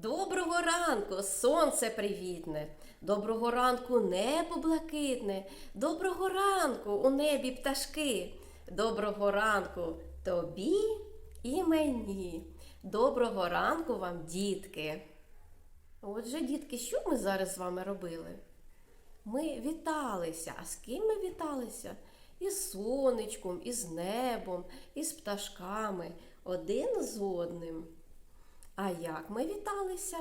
Доброго ранку, сонце привітне, доброго ранку небо блакитне, доброго ранку у небі пташки, доброго ранку тобі і мені. Доброго ранку вам, дітки. Отже, дітки, що ми зараз з вами робили? Ми віталися. А з ким ми віталися? Із сонечком, із небом, із пташками, один з одним. А як ми віталися?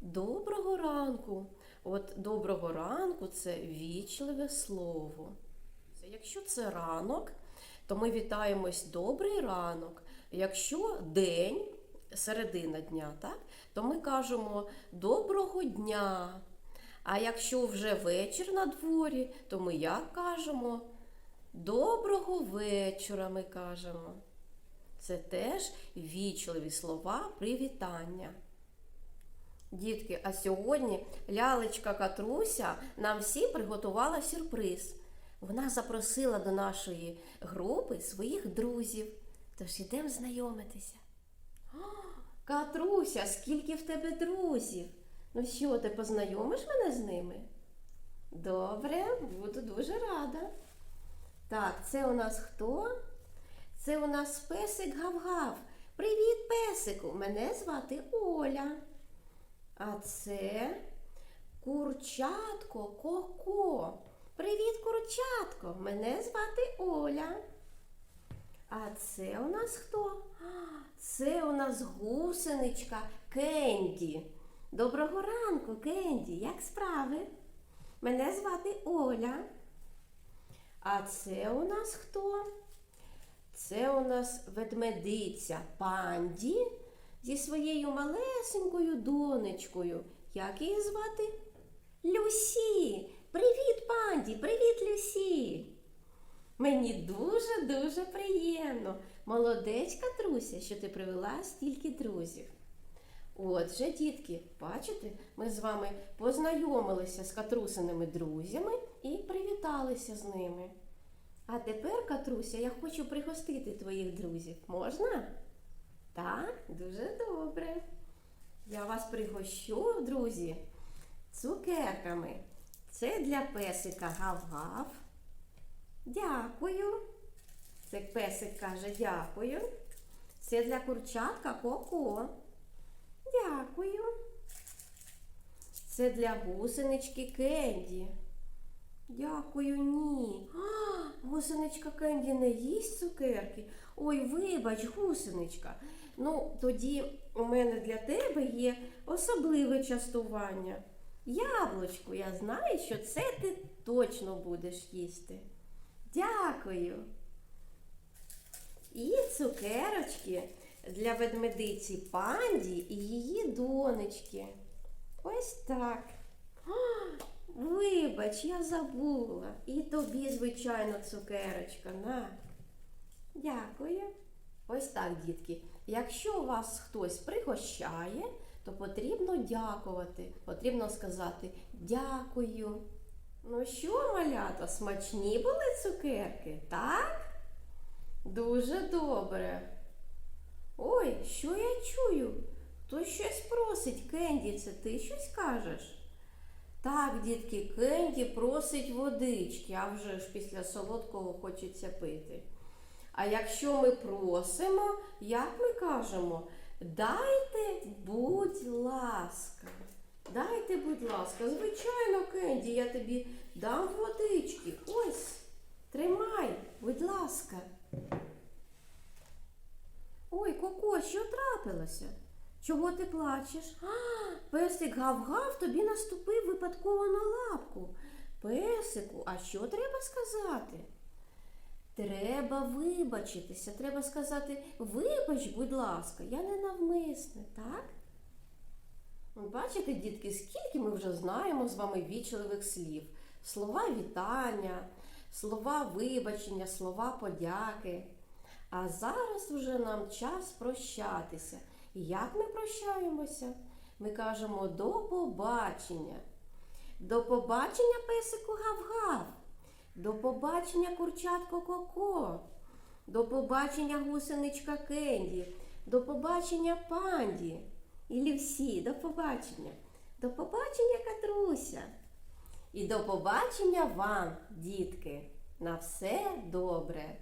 Доброго ранку. От доброго ранку це вічливе слово. Якщо це ранок, то ми вітаємось добрий ранок. Якщо день, середина дня, так, то ми кажемо доброго дня. А якщо вже вечір на дворі, то ми як кажемо? Доброго вечора ми кажемо. Це теж вічливі слова привітання. Дітки, а сьогодні лялечка Катруся нам всі приготувала сюрприз. Вона запросила до нашої групи своїх друзів. Тож ідемо знайомитися. О, Катруся, скільки в тебе друзів? Ну що, ти познайомиш мене з ними? Добре, буду дуже рада. Так, це у нас хто? Це у нас песик Гав-Гав. Привіт, песику! Мене звати Оля. А це курчатко Коко. Привіт, курчатко! Мене звати Оля. А це у нас хто? Це у нас гусеничка Кенді. Доброго ранку, Кенді. Як справи? Мене звати Оля. А це у нас хто? Це у нас ведмедиця панді зі своєю малесенькою донечкою. Як її звати? Люсі. Привіт, панді! Привіт, Люсі! Мені дуже-дуже приємно. Молодець, Катруся, що ти привела стільки друзів. Отже, дітки, бачите, ми з вами познайомилися з катрусиними друзями і привіталися з ними. А тепер, Катруся, я хочу пригостити твоїх друзів. Можна? Так, дуже добре. Я вас пригощу, друзі, цукерками. Це для песика гав-гав. Дякую. Це песик каже дякую. Це для курчатка коко. Дякую. Це для гусенички Кенді. Дякую, ні. А, гусеничка Кенді не їсть цукерки. Ой, вибач, гусеничка. Ну, тоді у мене для тебе є особливе частування. Яблучко, я знаю, що це ти точно будеш їсти. Дякую. І цукерочки для ведмедиці панді і її донечки. Ось так. Вибач, я забула. І тобі, звичайно, цукерочка. На. Дякую. Ось так, дітки. Якщо вас хтось пригощає, то потрібно дякувати. Потрібно сказати дякую. Ну що, малята, смачні були цукерки, так? Дуже добре. Ой, що я чую? Хтось щось просить, Кенді, це ти щось кажеш? Так, дітки, Кенді просить водички, а вже ж після солодкого хочеться пити. А якщо ми просимо, як ми кажемо, дайте, будь ласка. Дайте, будь ласка, звичайно, Кенді, я тобі дам водички. Ось, тримай, будь ласка. Ой, Коко, що трапилося? Чого ти плачеш? А, песик гав-гав тобі наступив випадково на лапку. Песику, а що треба сказати? Треба вибачитися, треба сказати, вибач, будь ласка, я не навмисне, так? Бачите, дітки, скільки ми вже знаємо з вами вічливих слів. Слова вітання, слова вибачення, слова подяки. А зараз вже нам час прощатися. Як ми прощаємося? Ми кажемо до побачення. До побачення, песику гав-гав. До побачення, курчатко Коко. До побачення, гусеничка Кенді. До побачення панді. і Люсі. До побачення. До побачення, Катруся. І до побачення вам, дітки. На все добре.